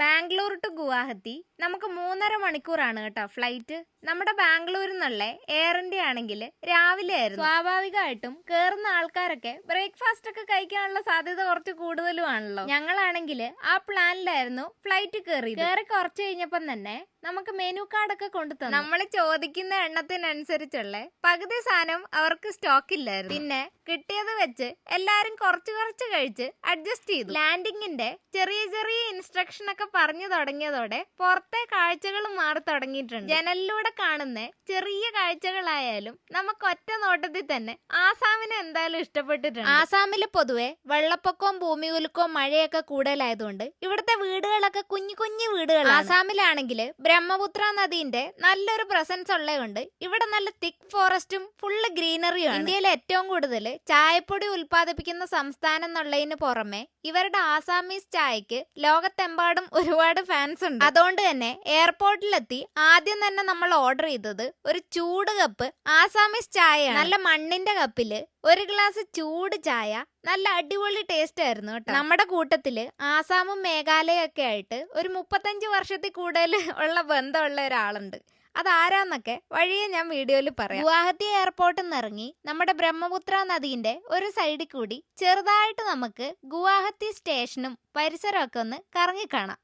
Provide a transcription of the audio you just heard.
Bangalore to Guwahati. നമുക്ക് മൂന്നര മണിക്കൂറാണ് കേട്ടോ ഫ്ലൈറ്റ് നമ്മുടെ ബാംഗ്ലൂരിൽ നിന്നുള്ള എയർ ഇന്ത്യ ആണെങ്കിൽ രാവിലെ ആയിരുന്നു. സ്വാഭാവികമായിട്ടും കേറുന്ന ആൾക്കാരൊക്കെ ബ്രേക്ക്ഫാസ്റ്റ് ഒക്കെ കഴിക്കാനുള്ള സാധ്യത കുറച്ച് കൂടുതലുമാണല്ലോ. ഞങ്ങളാണെങ്കിൽ ആ പ്ലാനിലായിരുന്നു ഫ്ലൈറ്റ് കയറി കയറി കുറച്ച് കഴിഞ്ഞപ്പം തന്നെ നമുക്ക് മെനു കാർഡൊക്കെ കൊണ്ടു തന്നു. നമ്മൾ ചോദിക്കുന്ന എണ്ണത്തിനനുസരിച്ചുള്ള പകുതി സാധനം അവർക്ക് സ്റ്റോക്ക് ഇല്ലായിരുന്നു. പിന്നെ കിട്ടിയത് വെച്ച് എല്ലാരും കുറച്ച് കുറച്ച് കഴിച്ച് അഡ്ജസ്റ്റ് ചെയ്തു. ലാൻഡിങ്ങിന്റെ ചെറിയ ചെറിയ ഇൻസ്ട്രക്ഷൻ ഒക്കെ പറഞ്ഞു തുടങ്ങിയതോടെ പുറത്തെ കാഴ്ചകൾ മാറി തുടങ്ങിയിട്ടുണ്ട്. ജനലിലൂടെ കാണുന്ന ചെറിയ കാഴ്ചകളായാലും നമുക്ക് ഒറ്റ നോട്ടത്തിൽ തന്നെ ആസാമിനെ എന്തായാലും ഇഷ്ടപ്പെട്ടിട്ടുണ്ട്. ആസാമിൽ പൊതുവെ വെള്ളപ്പൊക്കവും ഭൂമി കുലുക്കവും മഴയൊക്കെ കൂടുതലായതുകൊണ്ട് ഇവിടുത്തെ വീടുകളൊക്കെ കുഞ്ഞു കുഞ്ഞു വീടുകൾ ആസാമിലാണെങ്കിൽ ബ്രഹ്മപുത്ര നദീന്റെ നല്ലൊരു പ്രസൻസ് ഉള്ളതുകൊണ്ട് ഇവിടെ നല്ല തിക് ഫോറസ്റ്റും ഫുള്ള് ഗ്രീനറിയും ഇന്ത്യയിൽ ഏറ്റവും കൂടുതൽ ചായപ്പൊടി ഉൽപ്പാദിപ്പിക്കുന്ന സംസ്ഥാനം എന്നുള്ളതിന് പുറമെ ഇവരുടെ ആസാമീസ് ചായക്ക് ലോകത്തെമ്പാടും ഒരുപാട് ഫാൻസ് ഉണ്ട്. അതുകൊണ്ട് തന്നെ എയർപോർട്ടിലെത്തി ആദ്യം തന്നെ നമ്മൾ ഓർഡർ ചെയ്തത് ഒരു ചൂട് കപ്പ് ആസാമിസ് ചായ നല്ല മണ്ണിന്റെ കപ്പിൽ ഒരു ഗ്ലാസ് ചൂട് ചായ. നല്ല അടിപൊളി ടേസ്റ്റ് ആയിരുന്നു കേട്ടോ. നമ്മുടെ കൂട്ടത്തിൽ ആസാമും മേഘാലയ ഒക്കെ ആയിട്ട് ഒരു മുപ്പത്തഞ്ച് വർഷത്തിൽ കൂടുതൽ ഉള്ള ബന്ധമുള്ള ഒരാളുണ്ട്. അതാരാന്നൊക്കെ വഴിയെ ഞാൻ വീഡിയോയിൽ പറയാം. ഗുവാഹത്തി എയർപോർട്ടിൽ നിന്ന് ഇറങ്ങി നമ്മുടെ ബ്രഹ്മപുത്ര നദീന്റെ ഒരു സൈഡിൽ കൂടി ചെറുതായിട്ട് നമുക്ക് ഗുവാഹത്തി സ്റ്റേഷനും പരിസരമൊക്കെ ഒന്ന് കറങ്ങിക്കാണാം